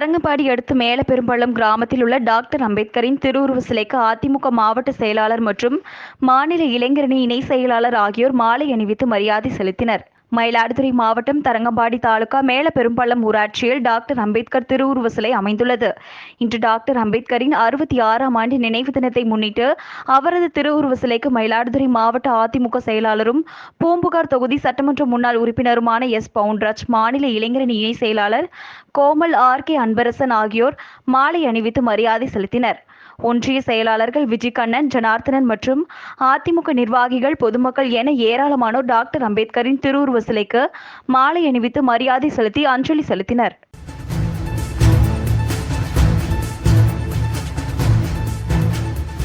தரங்கம்பாடி அடுத்து மேலப்பெரும்பள்ளம் கிராமத்தில் உள்ள டாக்டர் அம்பேத்கரின் திருவுருவ சிலைக்கு அதிமுக மாவட்ட செயலாளர் மற்றும் மாநில இளைஞரணி இணை செயலாளர் ஆகியோர் மாலை அணிவித்து மரியாதை செலுத்தினர். மயிலாடுதுறை மாவட்டம் தரங்கம்பாடி தாலுகா மேலப்பெரும்பள்ளம் ஊராட்சியில் டாக்டர் அம்பேத்கர் திருவுருவ சிலை அமைந்துள்ளது. இன்று டாக்டர் அம்பேத்கரின் அறுபத்தி ஆறாம் ஆண்டு நினைவு தினத்தை முன்னிட்டு அவரது திருவுருவ சிலைக்கு மயிலாடுதுறை மாவட்ட அதிமுக செயலாளரும் பூம்புகார் தொகுதி சட்டமன்ற முன்னாள் உறுப்பினருமான எஸ். பவுன்ராஜ் மாநில இளைஞரணி இணை செயலாளர் கோமல் ஆர். கே. அன்பரசன் ஆகியோர் மாலை அணிவித்து மரியாதை செலுத்தினர். ஒன்றிய செயலாளர்கள் விஜிகண்ணன் ஜனார்த்தனன் மற்றும் அதிமுக நிர்வாகிகள் பொதுமக்கள் என ஏராளமானோர் டாக்டர் அம்பேத்கரின் திருவுருவ சிலைக்கு மாலை அணிவித்து மரியாதை செலுத்தி அஞ்சலி செலுத்தினர்.